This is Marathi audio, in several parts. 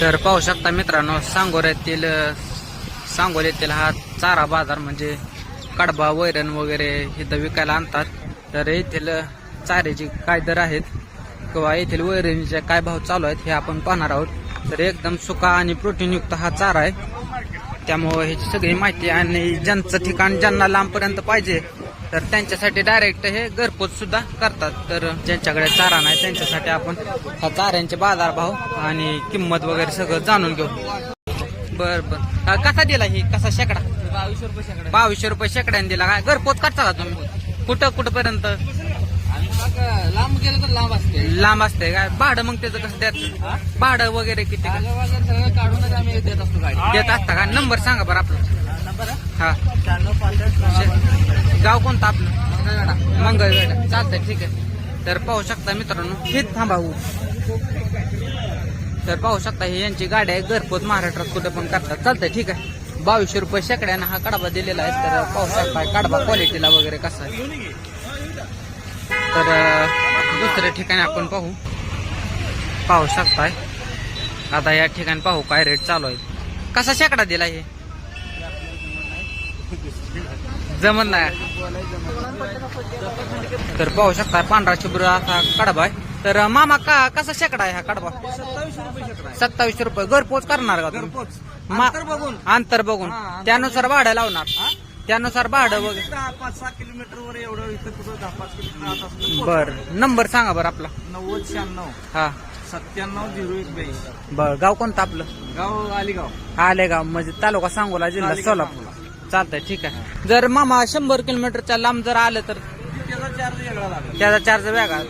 तर पाहू शकता मित्रांनो सांगोऱ्यातील सांगोल्यातील हा चारा बाजार म्हणजे कडबा वैरण वगैरे इथं विकायला आणतात. तर येथील चाऱ्याचे काय दर आहेत किंवा येथील वैरणीचे काय भाव चालू आहेत हे आपण पाहणार आहोत. तर एकदम सुका आणि प्रोटीनयुक्त हा चारा आहे. त्यामुळं ह्याची सगळी माहिती आणि ज्यांचं ठिकाण ज्यांना लांबपर्यंत पाहिजे तर त्यांच्यासाठी डायरेक्ट हे घरपोच सुद्धा करतात. तर ज्यांच्याकडे चारा नाही त्यांच्यासाठी आपण हा चाऱ्यांचे बाजारभाव आणि किंमत वगैरे सगळं जाणून घेऊ. बर बर. कसा दिला ही? कसा शेकडा? बावीसशे रुपये शेकडा. बावीसशे रुपये शेकड्याने दिला. काय? घरपोच करता का तुम्ही? कुठं कुठं पर्यंत आणि मग लांब गेलं तर लांब असते. लांब असते काय? भाडं मग त्याचं कसं द्यायचं भाडं वगैरे किती का? ताजं वगैरे सगळं काढूनच आम्ही देत असतो गाडी. देत असता का? नंबर सांगा बरं आपलं. नंबर हा? शहाण्णव पासष्ट गाव कोणतं आपलं? मंगळवेढा. मंगळवेढा. चालतंय ठीक आहे. तर पाहू शकता मित्रांनो हे थांबा हो. तर पाहू शकता हे यांची गाडी आहे घरपोच महाराष्ट्रात कुठे पण करतात. चालतंय ठीक आहे. बावीसशे रुपये शेकड्यानं हा कडबा दिलेला आहे. तर पाहू शकता कडबा क्वालिटीला वगैरे कसा आहे. तर दुसऱ्या ठिकाणी आपण पाहू. पाहू शकताय. आता या ठिकाणी पाहू काय रेट चालू आहे. कसा शेकडा दिला हे? जमत नाही. तर पाहू शकता पांढरा शुभ्र असा कडबा आहे. तर मामा का कसा शेकडा आहे हा कडबा? सत्तावीसशे रुपये घरपोच करणार का तुम्ही? अंतर बघून. त्यानुसार भाडं लावणार? त्यानुसार भाडं वगैरे. दहा पाच सहा किलोमीटर वर एवढं इथं कुठं दहा पाच किलोमीटर आत असलं बर. नंबर सांगा बरं आपला. नव्वद शहाण्णव. हा. सत्त्याण्णव झिरो एक ब्याऐंशी बर गाव कोणतं आपलं? गाव अलिगाव आलेगाव म्हणजे तालुका सांगोला जिल्हा सोलापूर. चालतंय ठीक आहे. जर मामा शंभर किलोमीटरच्या लांब जर आलं तर? त्याचा चार्ज वेगळा लागेल. त्याचा चार्ज वेगळा.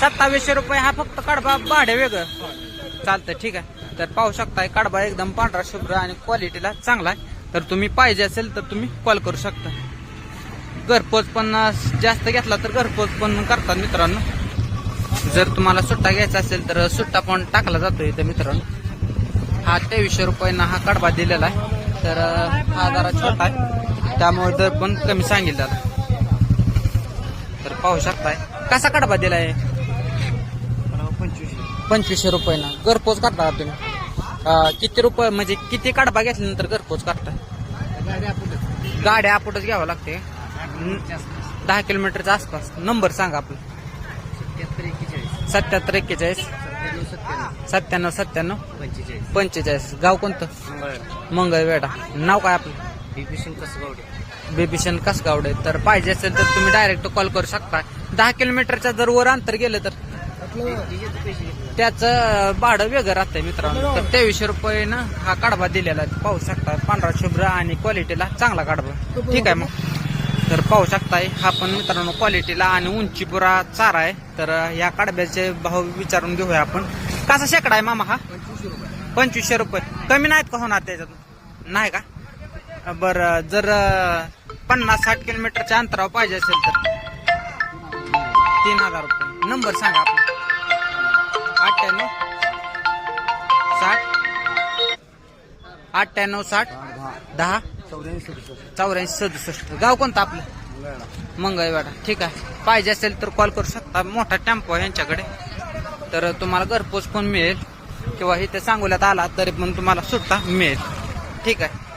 सत्तावीसशे रुपये हा फक्त कडबा भाडे वेगळं. चालतंय ठीक आहे. तर पाहू शकताय कडबा एकदम पांढरा शुभ्र आणि क्वालिटीला चांगला आहे. तर तुम्ही पाहिजे असेल तर तुम्ही कॉल करू शकता. घरपोच पण जास्त घेतला तर घरपोच पण करतात मित्रांनो. जर तुम्हाला सुट्टा घ्यायचा असेल तर सुट्टा पण टाकला जातो इथे मित्रांनो. हा तेवीसशे रुपयांना हा कडबा दिलेला आहे. तर हा जरा छोटा आहे. त्यामुळे दर पण कमी सांगेल सांगितला तर पाहू शकताय. कसा कडबा दिलाय? पंचवीसशे पंचवीसशे रुपयाला घरपोच काढता तुम्ही? किती रुपये म्हणजे किती कडबा घेतल्यानंतर घरपोच काढता गाड्या आपण आपटच घ्यावं लागते. दहा किलोमीटरच्या आसपास. नंबर सांगा आपला. सत्याहत्तर एक्केचाळीस. सत्त्याण्णव सत्त्याण्णव. पंचेचाळीस. पंचेचाळीस गाव कोणतं? मंगळवेढा. नाव काय आपलं? बिभीषण कसगावडे. बेबिशन कसगावडे तर पाहिजे असेल तर तुम्ही डायरेक्ट कॉल करू शकता. दहा किलोमीटरच्या जर वर अंतर गेलं तर? त्याचं भाडं वेगळं राहतंय मित्रांनो. तर तेवीसशे रुपयेनं हा कडबा दिलेला आहे. पाहू शकता पांढरा शुभ्र आणि क्वालिटीला चांगला कडबा. ठीक आहे मग. तर पाहू शकताय हा पण मित्रांनो क्वालिटीला आणि उंची पुरा चारा आहे. तर या कडब्याचे भाव विचारून घेऊया आपण. कसा शेकडा आहे मामा हा? पंचवीसशे रुपये. रुपये. कमी नाहीत का होणार त्याच्यात नाही का? बरं जर पन्नास साठ किलोमीटरच्या अंतरावर पाहिजे असेल तर. तीन हजार रुपये. नंबर सांगा आपला अठ्ठ्याण्णव साठ? अठ्ठ्याण्णव साठ? दहा? चौऱ्याऐंशी सदुसष्ट. गाव कोणतं आपलं? मंगळवाडा ठीक आहे. पाहिजे असेल तर कॉल करू शकता. मोठा टेम्पो आहे यांच्याकडे. तर तुम्हाला घरपोच पण मिळेल. किंवा इथे सांगोल्यात आला तरी पण तुम्हाला सुट्टा मिळेल. ठीक आहे.